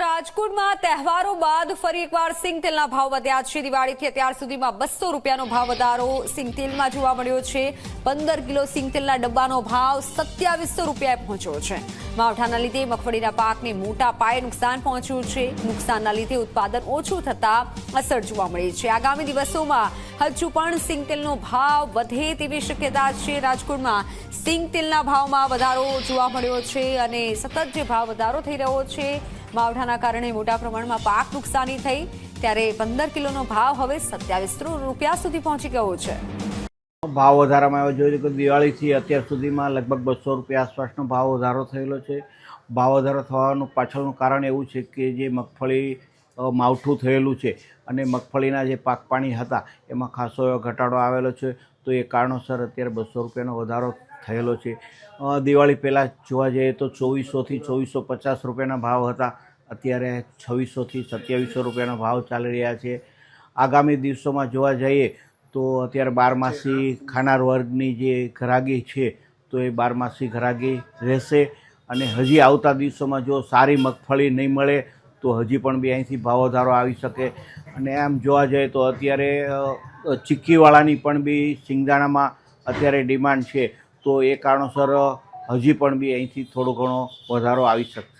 રાજકોટમાં તહેવારો બાદ ફરી એકવાર સિંગતેલના ભાવ વધ્યા છે. દિવાળીથી અત્યાર સુધીમાં બસો રૂપિયાનો ભાવ વધારો સિંગતેલમાં જોવા મળ્યો છે. પંદર કિલો સિંગતેલના ડબ્બાનો ભાવ સત્યાવીસો રૂપિયાએ પહોંચ્યો છે. માવઠાના લીધે મગફળીના પાકને મોટા પાયે નુકસાન પહોંચ્યું છે. નુકસાનના લીધે ઉત્પાદન ઓછું થતા અસર જોવા મળી છે. આગામી દિવસોમાં હજુ પણ સિંગતેલનો ભાવ વધે તેવી શક્યતા છે રાજકોટમાં. સિંગતેલના ભાવમાં વધારો જોવા મળ્યો છે અને સતત જે ભાવ વધારો થઈ રહ્યો છે, માવઠાના કારણે મોટા પ્રમાણમાં પાક નુકસાની થઈ. ત્યારે પંદર કિલોનો ભાવ હવે સત્યાવીસ રૂપિયા સુધી પહોંચી ગયો છે. ભાવ વધારામાં આવ્યો જોઈએ કે દિવાળીથી અત્યાર સુધીમાં લગભગ બસો રૂપિયા આસપાસનો ભાવ વધારો થયેલો છે. ભાવ વધારો થવાનું પાછળનું કારણ એવું છે કે જે મગફળી માવઠું થયેલું છે. અને મગફળીના જે પાક પાણી હતા, એમાં ખાસો એવો ઘટાડો આવેલો છે. તો એ કારણોસર અત્યારે બસો રૂપિયાનો વધારો થયેલો છે. દિવાળી પહેલાં જોવા જઈએ તો ચોવીસોથી ચોવીસો પચાસ રૂપિયાના ભાવ હતા. અત્યારે છવ્વીસોથી સત્યાવીસો રૂપિયાનો ભાવ ચાલી રહ્યા છે. આગામી દિવસોમાં જોવા જઈએ તો અત્યારે બારમાસી ખાનાર વર્ગની જે ઘરાગી છે, તો એ બારમાસી ઘરાગી રહેશે. અને હજી આવતા દિવસોમાં જો સારી મગફળી નહીં મળે તો હજી પણ બી અહીંથી ભાવ વધારો આવી શકે. અને એમ જોવા જઈએ તો અત્યારે ચીક્કીવાળાની પણ બી સિંગદાણામાં અત્યારે ડિમાન્ડ છે. તો એ કારણોસર હજી પણ બી અહીંથી થોડો ઘણો વધારો આવી શકશે.